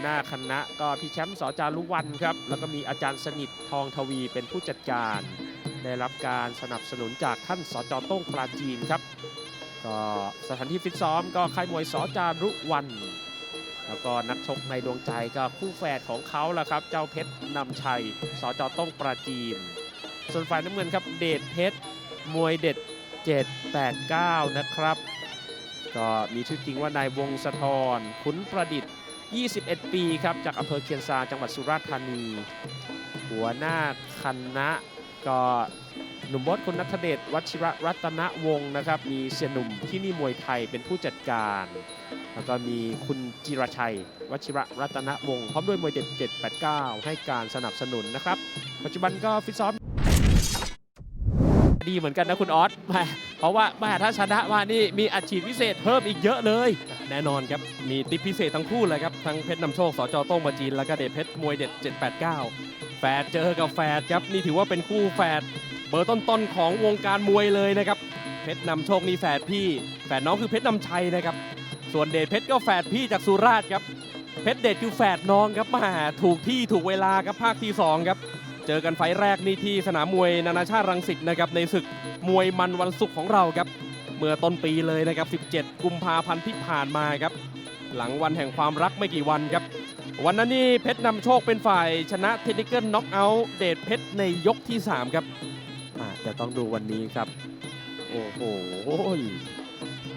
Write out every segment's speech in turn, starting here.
หน้าคณะก็พี่แชมป์สจารุวันครับ แล้วก็มีอาจารย์สนิททองทวีเป็นผู้จัดการ ได้รับการสนับสนุนจากท่านสจโต้งปราจีนครับ ก็สถานที่ฟิตซ้อมก็ค่ายมวยสจารุวันแล้วก็นักชกในดวงใจก็คู่แฝดของเขาละครับ เจ้าเพชรนำชัยสจโต้งปราจีน ส่วนฝ่ายน้ำเงินครับเดชเพชรมวยเด็ด 789 นะครับ ก็มีชื่อจริงว่านาย วงศธรขุนประดิษฐ์ 21 ปีครับจากอำเภอเคียนซาจังหวัดสุราษฎร์ธานี หัวหน้าคณะก็หนุ่มบดคุณนัทเดชวัชิระรัตนวงศ์นะครับ มีเสียหนุ่มที่นี่มวยไทยเป็นผู้จัดการ แล้วก็มีคุณจิรชัย วัชิระรัตนวงศ์พร้อมด้วยมวยเด็ด789 ให้การสนับสนุนนะครับ ปัจจุบันก็ฟิตซ้อมดีเหมือนกันนะคุณออสเพราะว่าแหมถ้าชนะมานี่มีอัดฉีดพิเศษเพิ่มอีกเยอะเลย แน่นอนครับ มีติปพิเศษทั้งคู่เลยครับ ทั้งเพชรนำโชคสจโต้งมาจีน แล้วก็เดชเพชรมวยเด็ด 789 แฝดเจอกับแฝดครับ นี่ถือว่าเป็นคู่แฝดเบอร์ต้นๆของวงการมวยเลยนะครับ เพชรนำโชคนี่แฝดพี่ แฝดน้องคือเพชรนำชัยนะครับ ส่วนเดชเพชรก็แฝดพี่จากสุราษฎร์ครับ เพชรเดชคือแฝดน้องครับมาถูกที่ถูกเวลาครับภาคที่สองครับ เจอกันไฟแรกนี่ที่สนามมวยนานาชาติรังสิตนะครับในศึกมวยมันวันศุกร์ของเราครับ เมื่อต้นปีเลยนะครับ 17 กุมภาพันธ์ที่ผ่านมาครับ หลังวันแห่งความรักไม่กี่วันครับ วันนั้นนี่เพชรนำโชคเป็นฝ่ายชนะเทคนิคเกิลน็อกเอาท์เดชเพชรในยกที่ 3 ครับอะเดี๋ยวต้องดูวันนี้ครับ โอ้โห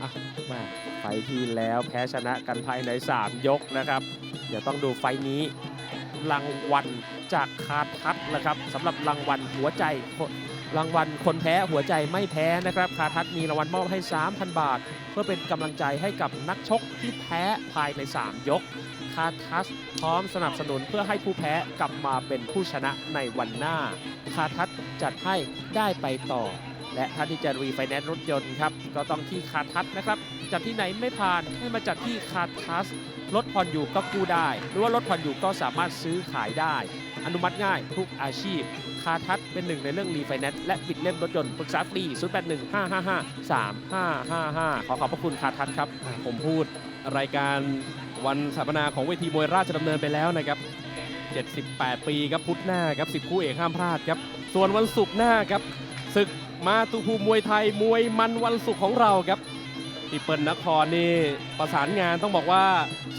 อะแม่ไฟล์ที่แล้วแพ้ชนะกันภายใน 3 ยกนะครับ เดี๋ยวต้องดูไฟล์นี้รางวัลจากคาทัศนะครับสำหรับรางวัลหัวใจ รางวัลคนแพ้หัวใจไม่แพ้นะครับ คาทัศมีรางวัลมอบให้ 3,000 บาท เพื่อเป็นกำลังใจให้กับนักชกที่แพ้ภายใน 3 ยก คาทัสพร้อมสนับสนุนเพื่อให้ผู้แพ้กลับมาเป็นผู้ชนะในวันหน้า คาทัสจัดให้ได้ไปต่อ และท่านที่จะรีไฟแนนซ์รถยนต์ครับ ก็ต้องที่คาทัสนะครับ จัดที่ไหนไม่ผ่านให้มาจัดที่คาทัสรถผ่อนอยู่ก็กู้ได้ หรือว่ารถผ่อนอยู่ก็สามารถซื้อขายได้ อนุมัติง่ายทุกอาชีพ คาทัสเป็นหนึ่งในเรื่องรีไฟแนนซ์และปิดเล่มรถยนต์ปรึกษาฟรี 0815553555 ขอขอบพระคุณคาทัสครับ ผมพูดรายการวันสถาปนาของเวทีมวยราชดำเนินไปแล้วนะครับ 78 ปีครับพุธหน้าครับ 10 คู่เอกห้ามพลาดครับ ส่วนวันศุกร์หน้าครับศึกมาตุภูมิมวยไทยมวยมันวันศุกร์ของเราครับที่เปิลนครนี่ประสานงานต้องบอกว่า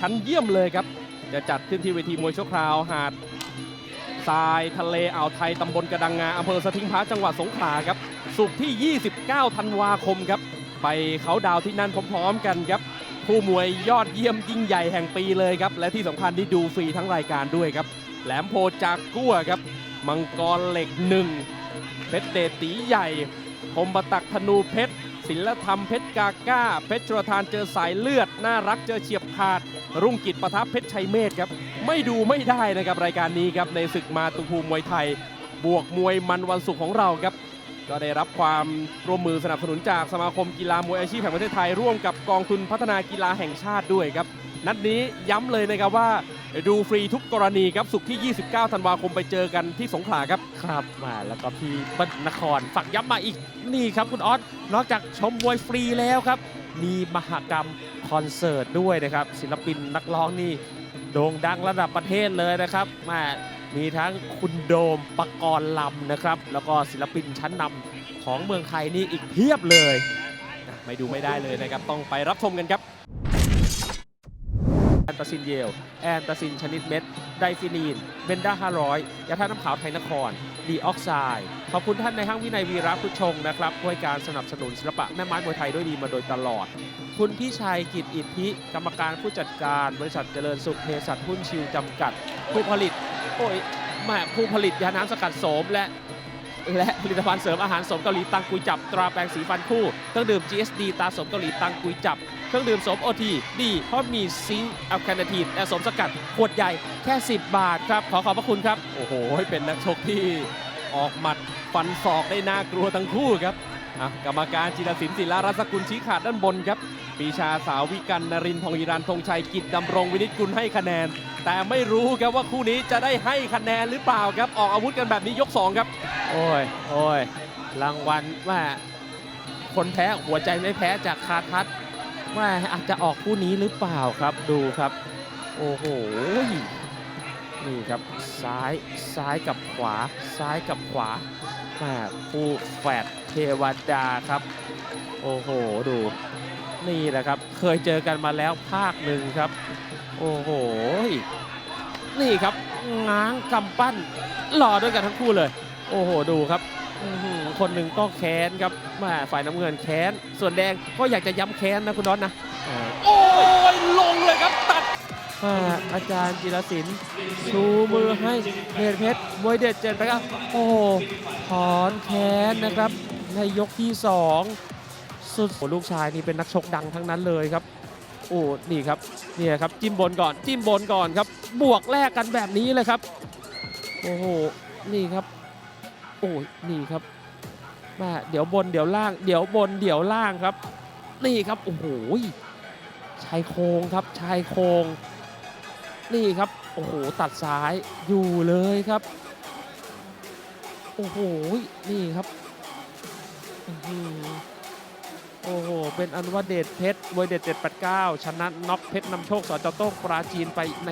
ชั้นเยี่ยมเลยครับ จะจัดขึ้นที่เวทีมวยชั่วคราวหาด ทรายทะเลอ่าวไทยตำบลกระดังงาอำเภอสทิงพระจังหวัดสงขลาครับศุกที่ 29 ธันวาคมครับ ไปเขาดาวที่นั่นพร้อมๆกันครับผู้มวยยอดเยี่ยมยิ่งใหญ่แห่งปีเลยครับ และที่สำคัญที่ดูฟรีทั้งรายการด้วยครับ แหลมโพจากกั้วครับ มังกรเหล็กหนึ่งเพชรเดตีใหญ่คมบตักธนูเพชร ศิลธรรมเพชรกาก้า เพชรชรทานเจอสายเลือด น่ารักเจอเฉียบขาด รุ่งกิจประทะเพชรชัยเมธครับ ไม่ดูไม่ได้นะครับรายการนี้ครับในศึกมาตุภูมิมวยไทย บวกมวยมันวันศุกร์ของเราครับ ก็ได้รับความร่วมมือสนับสนุนจากสมาคมกีฬามวยอาชีพแห่งประเทศไทย ร่วมกับกองทุนพัฒนากีฬาแห่งชาติด้วยครับ นัดนี้ย้ำเลยนะครับว่า ดูฟรีทุกกรณีครับสุกที่ 29 ธันวาคมไปเจอกันที่สงขลาครับ ครับมาแล้วก็พี่เบิ้ลนครฝากย้ำมาอีกนี่ครับคุณออสนอกจากชมมวยฟรีแล้วครับ มีมหกรรมคอนเสิร์ตด้วยนะครับ ศิลปินนักร้องนี่โด่งดังระดับประเทศเลยนะครับมามีทั้งคุณโดมปกรณ์ลำนะครับ แล้วก็ศิลปินชั้นนำของเมืองไทยนี่อีกเพียบเลย ไม่ดูไม่ได้เลยนะครับ ต้องไปรับชมกันครับ แอนตาซินเยล แอนตาซินชนิดเม็ด ไดฟินีน เบนด้า 500 ยาธาตุน้ำขาวไทยนคร ดีออกไซด์ ขอบคุณท่านในห้างวินัยวีระพุชงนะครับด้วยการสนับสนุนศิลปะแม่ไม้มวยไทยด้วยดีมาโดยตลอด คุณพี่ชัยกิจอิทธิ กรรมการผู้จัดการบริษัทเจริญสุขเภสัชหุ้นชิวจำกัด ผู้ผลิต โอ้ยแม่ผู้ผลิตยาน้ำสกัดโสมและและผลิตภัณฑ์เสริมอาหารสมเกาหลีตังกุยจับตราแปรงสีฟันคู่เครื่องดื่ม GSD ตาสมเกาหลีตังกุยจับ รื่องดื่มสมโอทีดีเพราะมีซิงค์อัลคาเนทีนและสมสกัดขวดใหญ่แค่ 10 บาทครับ ขอขอบพระคุณครับ โอ้โห เป็นนักชกที่ออกหมัดฟันศอกได้น่ากลัวทั้งคู่ครับอะกรรมการจิรศิลป์ศิลารัศกุลชี้ขาดด้านบนครับปีชาสาววิกันนรินทร์พงศ์ฮิรันธงชัยกิจดำรงวินิจกุลให้คะแนน แต่ไม่รู้ครับว่าคู่นี้จะได้ให้คะแนนหรือเปล่าครับ ออกอาวุธกันแบบนี้ยก 2 ครับ โอ้ยโอ้ยรางวัลว่าคนแพ้หัวใจไม่แพ้จากคาทัศ ว่าอาจจะออกคู่นี้หรือเปล่าครับดูครับ โอ้โหนี่ครับซ้ายซ้ายกับขวา ซ้ายกับขวาแม่ผู้แฝดเทวดาครับ โอ้โหดูนี่แหละครับ เคยเจอกันมาแล้วภาคหนึ่งครับ โอ้โห นี่ครับง้างกำปั้นหล่อด้วยกันทั้งคู่เลย โอ้โห ดูครับ คนหนึ่งก็แค้นครับแม่ฝ่ายน้ำเงินแค้น ส่วนแดงก็อยากจะย้ำแค้นนะคุณน็อตนะอ่าโอ้ยลงเลยครับตัดอ่าอาจารย์จิรศิลป์ชูมือให้เดชเพชรมวยเด็ดเจนไปครับโอ้โหถอนแค้นนะครับ ในยกที่สองสุดโอ้ลูกชายนี่เป็นนักชกดังทั้งนั้นเลยครับ โอ้นี่ครับเนี่ยครับจิ้มบนก่อนจิ้มบนก่อนครับ บวกแลกกันแบบนี้เลยครับ โอ้โหนี่ครับ โอ้ยนี่ครับมาเดี๋ยวบนเดี๋ยวล่าง เดี๋ยวบนเดี๋ยวล่างครับ นี่ครับโอ้โหชายโครงครับชายโครงนี่ครับโอ้โหตัดซ้ายอยู่เลยครับโอ้โหนี่ครับโอ้โหเป็นอันว่าเดชเพชรวยเดชเจ็ด789ชนะน็อกเพชรนำโชคสอจโต้งปราจีนไปใน